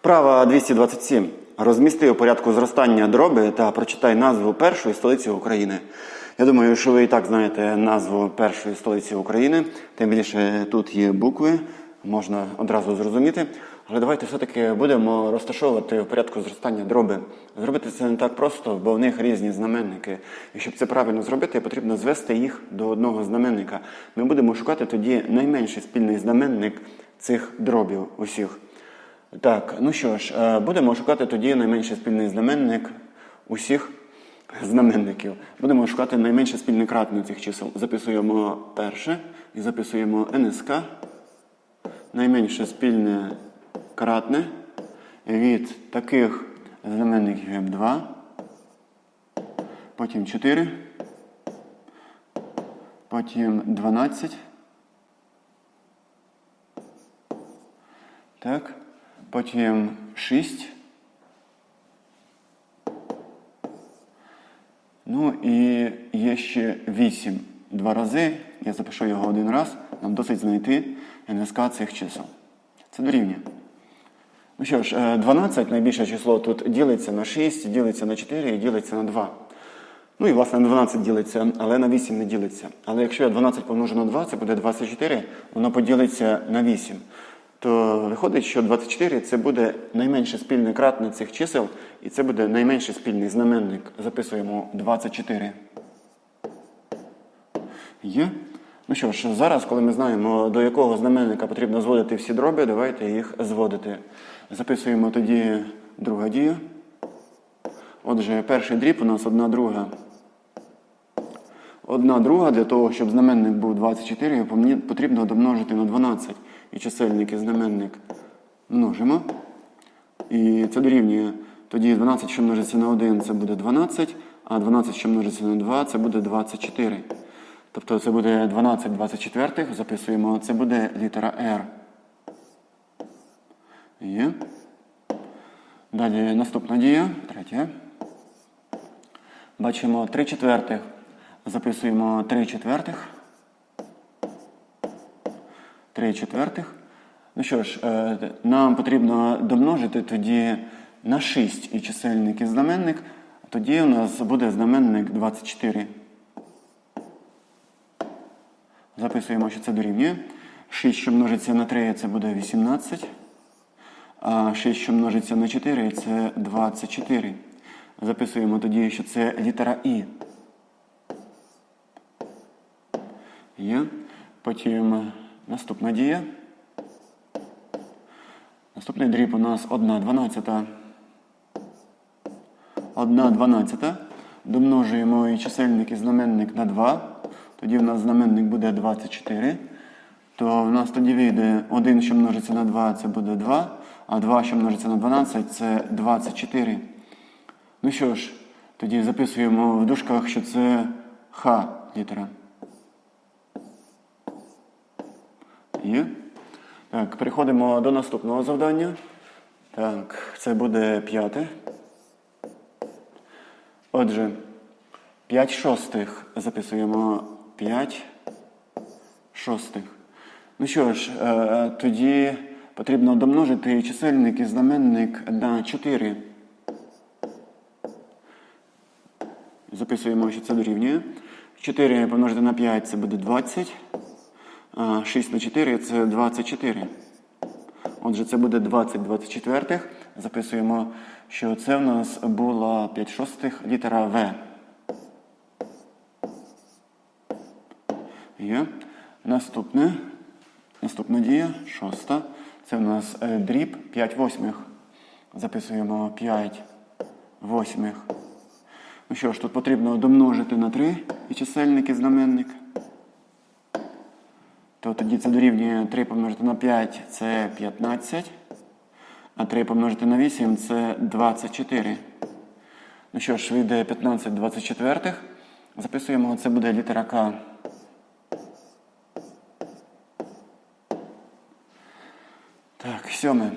Вправа 227. Розмісти у порядку зростання дроби та прочитай назву першої столиці України. Я думаю, що ви і так знаєте назву першої столиці України. Тим більше тут є букви, можна одразу зрозуміти. Але давайте все-таки будемо розташовувати у порядку зростання дроби. Зробити це не так просто, бо в них різні знаменники. І щоб це правильно зробити, потрібно звести їх до одного знаменника. Ми будемо шукати тоді найменший спільний знаменник цих дробів усіх. Так, ну що ж, е, будемо шукати тоді найменший спільний знаменник усіх знаменників. Будемо шукати найменше спільне кратне цих чисел. Записуємо перше і записуємо НСК. Найменше спільне кратне від таких знаменників як 2, потім 4, потім 12. Так. Потім 6. Ну і є ще 8. Два рази. Я запишу його один раз. Нам досить знайти НСК цих чисел. Це дорівнює. Ну що ж, е, 12 найбільше число тут ділиться на 6, ділиться на 4 і ділиться на 2. Ну і власне на 12 ділиться, але на 8 не ділиться. Але якщо я 12 помножу на 2, це буде 24, воно поділиться на 8 то виходить, що 24 це буде найменше спільне кратне цих чисел, і це буде найменший спільний знаменник. Записуємо 24. Є? Ну що ж, зараз, коли ми знаємо, до якого знаменника потрібно зводити всі дроби, давайте їх зводити. Записуємо тоді друга дія. Отже, перший дріб у нас одна друга. Одна друга для того, щоб знаменник був 24, потрібно домножити на 12 і чисельник і знаменник множимо. І це дорівнює. Тоді 12, що множиться на 1, це буде 12, а 12, що множиться на 2, це буде 24. Тобто це буде 12 24, записуємо, це буде літера R. Є. Далі наступна дія, третя. Бачимо 3 четвертих. Записуємо 3 четвертих. 3 четвертих. Ну що ж, е, нам потрібно домножити тоді на 6 і чисельник і знаменник. Тоді у нас буде знаменник 24. Записуємо, що це дорівнює. 6, що множиться на 3, це буде 18. А 6, що множиться на 4, це 24. Записуємо тоді, що це літера І. Є. Потім наступна дія. Наступний дріб у нас 1 дванадцята. 1 дванадцята. Домножуємо і чисельник і знаменник на 2. Тоді в нас знаменник буде 24. То в нас тоді вийде 1, що множиться на 2, це буде 2. А 2, що множиться на 12, це 24. Ну що ж, тоді записуємо в дужках, що це Х літера. Є. Так, переходимо до наступного завдання. Так, це буде п'яте. Отже, 5 шостих записуємо 5 шостих. Ну що ж, е, тоді потрібно домножити чисельник і знаменник на 4. Записуємо, що це дорівнює. 4 помножити на 5 це буде 20. 6 на 4 це 24. Отже, це буде 20 24. Записуємо, що це в нас була 5 шостих літера В. Є. Наступне. Наступна дія, шоста. Це в нас е, дріб 5 восьмих. Записуємо 5 восьмих. Ну що ж, тут потрібно домножити на 3 і чисельник і знаменник то тоді це дорівнює 3 помножити на 5 це 15. А 3 помножити на 8 це 24. Ну що ж, вийде 15 24. Записуємо, це буде літера К. Так, сьоме.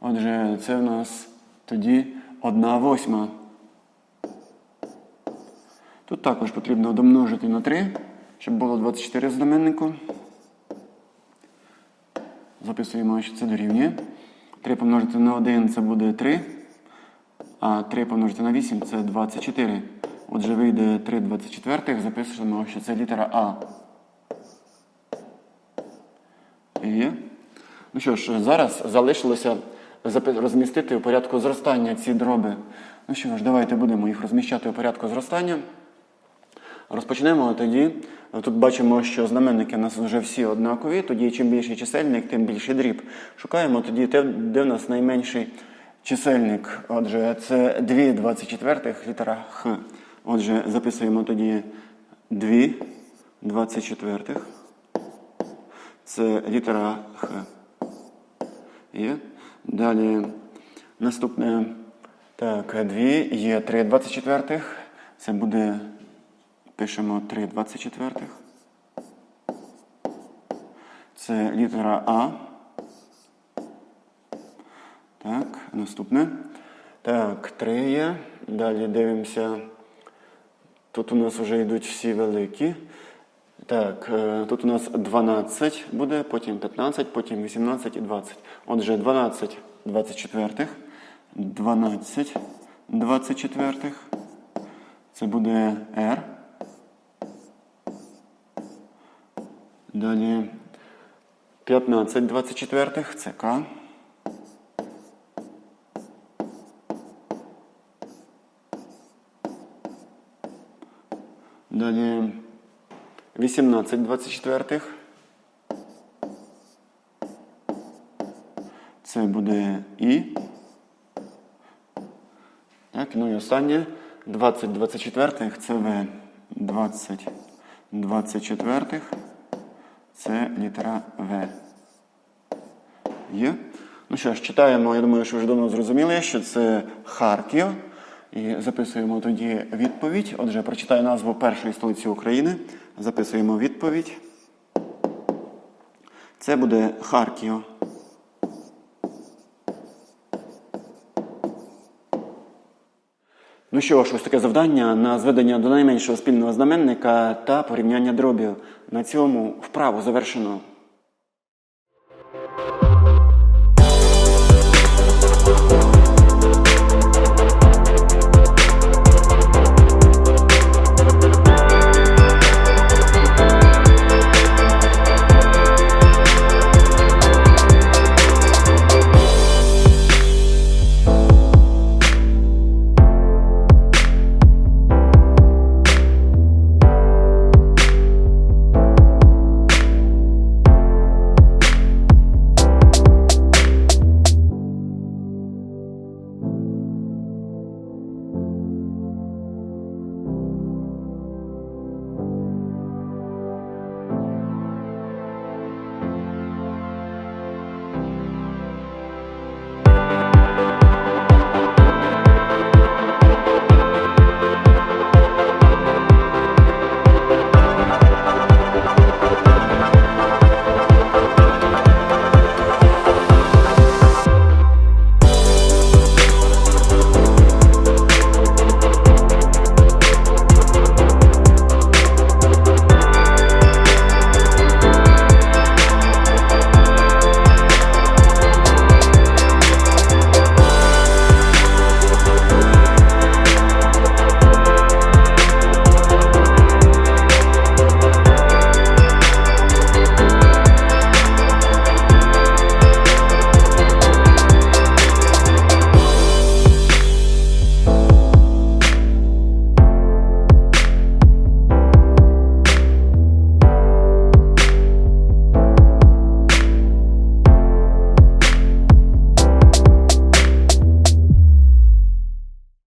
Отже, це в нас тоді 1 восьма. Тут також потрібно домножити на 3, щоб було 24 в знаменнику. Записуємо, що це дорівнює. 3 помножити на 1 це буде 3. А 3 помножити на 8 це 24. Отже, вийде 3 24. Записуємо, що це літера А. Є. Ну що ж, зараз залишилося розмістити у порядку зростання ці дроби. Ну що ж, давайте будемо їх розміщати у порядку зростання. Розпочнемо тоді. Тут бачимо, що знаменники у нас вже всі однакові. Тоді чим більший чисельник, тим більший дріб. Шукаємо тоді, те, де в нас найменший чисельник. Отже, це 2 24 літера Х. Отже, записуємо тоді 2 24. Це літера Х. Є. Далі наступне. Так, 2 є 3 24. Це буде. Пишемо 3 24. Це літера А. Так, наступне. Так, 3 є. Далі дивимося. Тут у нас вже йдуть всі великі. Так, е, тут у нас 12 буде, потім 15, потім 18 і 20. Отже, 12 24, 12 24. Це буде R. Далі 15 24 це К. Далі 18 24. Це буде І. Так, ну і останнє 20 24 це В. 20 24 це літера В. Є? Ну що ж, читаємо, я думаю, що вже давно зрозуміли, що це Харків. І записуємо тоді відповідь. Отже, прочитаю назву першої столиці України. Записуємо відповідь. Це буде Харків. Ну що ж, ось таке завдання на зведення до найменшого спільного знаменника та порівняння дробів. На цьому вправу завершено.